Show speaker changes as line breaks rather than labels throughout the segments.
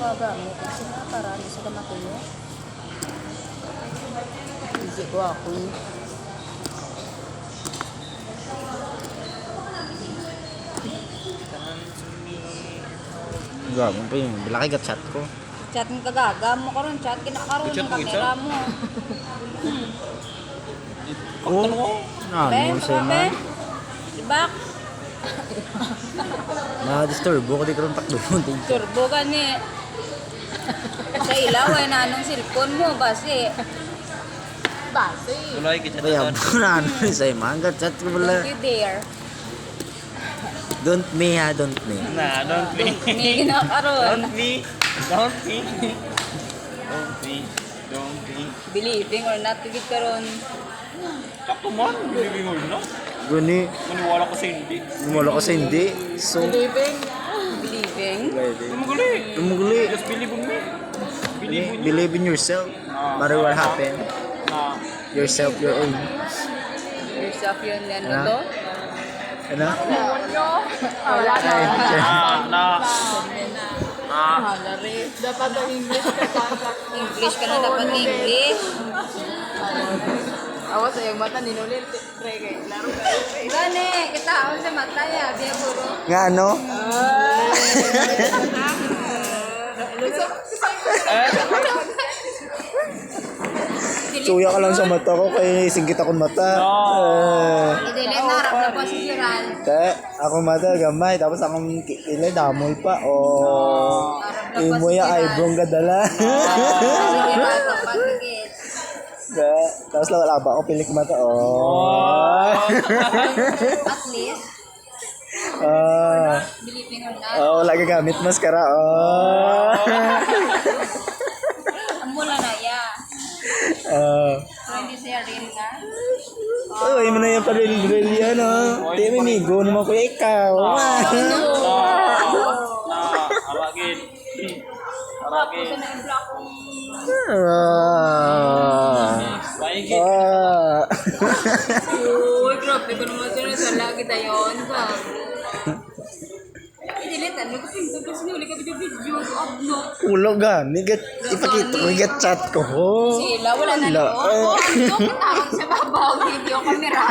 gagamit. Kasi hindi sila matuyo. Hindi ko ako eh.
Gawin pa yun. Bilaki gat chat ko.
Chat mo kagaga mo karon chat kinakaroon ng
mo,
kamera mo.
Oo. Ah,
Ben,
ano sa'yo
Ben.
man.
Ibak.
Na-disturb ko di karon takbo.
Turbo ka ni. Sa ilaw ay nanong cellphone mo basi. Basi.
Tulay kita
Kaya mo na ano sa'yo man. Gat chat ko
Don't
pala.
you dare.
Don't me ha, don't me.
Nah, don't be.
Hindi kinakaroon.
Don't be. Don't be. Don't be. Don't be.
Believing or not, tigit karon.
Sakto man. Believing or not.
Guni.
Maniwala ko sa hindi.
Gumala ko sa hindi. So,
Believing.
Tumuguli.
tumuguli.
Just believe in me. Believe in.
Believe in yourself. No matter what happen.
Na.
Yourself, your own.
Yourself yun yan mo
Ano?
to.
Ano?
Wala na.
Na. Na. Na.
Dapat ang English ka English ka na dapat English.
Awas yung mata ninulit. Pre kay laro kayo.
Gani, kita ako sa mata ya, biya puro.
Nga ano? Suya ka lang sa mata ko kaya singgit akong mata. Eh,
Idili na harap na po si
ako mata gamay tapos akong ki- kilay damol pa. Oh.
Po
Imo ya
Jiral.
eyebrow gadala.
Si Jiral, pagpagigit.
Te, tapos laba ako pilik mata. Oh.
At least,
Ah.
believing or not,
Oh, lagi gamit maskara. Oh.
ang mula na ya.
Ah.
So, hindi siya real na.
Oh, mo na yung paril-ril yan, oh. Di may migo naman ko ikaw.
Na. Aragin.
Kong
Ah. Ah.
Uy, grabe ko naman sila sa lagi tayon ka. Dilitan mo kasi ito kasi huli ka video-video ko upload.
Ulo gani, get, ipakita ko, chat ko. Oh.
Sila, wala na
Wala.
no. Oo, upload ko tawag sa babaw video camera.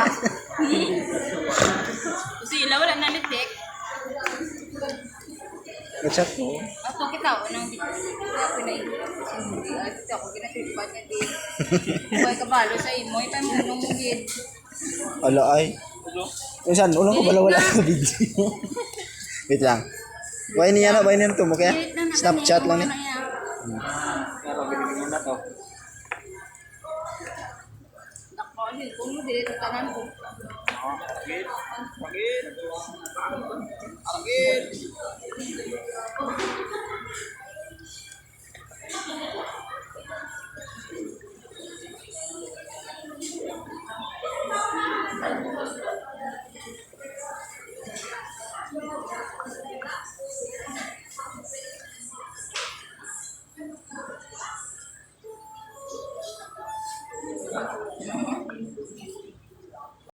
Sila, wala na nitik.
Chat ko.
Ako kita ko nang video. Kaya pinaihirap ko sa hindi. Ay, kita ko ginatiripan niya din. Huwag kabalo sa imo, ipay mo nung mugid.
Ala ay. Kung saan, ulang ko pala wala sa video. Wait lang. Buhay niya na, buhay niya na to mo kaya. Snapchat lang niya.
Pero binigyan na to.
Nakalil ko mo, dili tanan ko.
Aragin. Aragin. Aragin.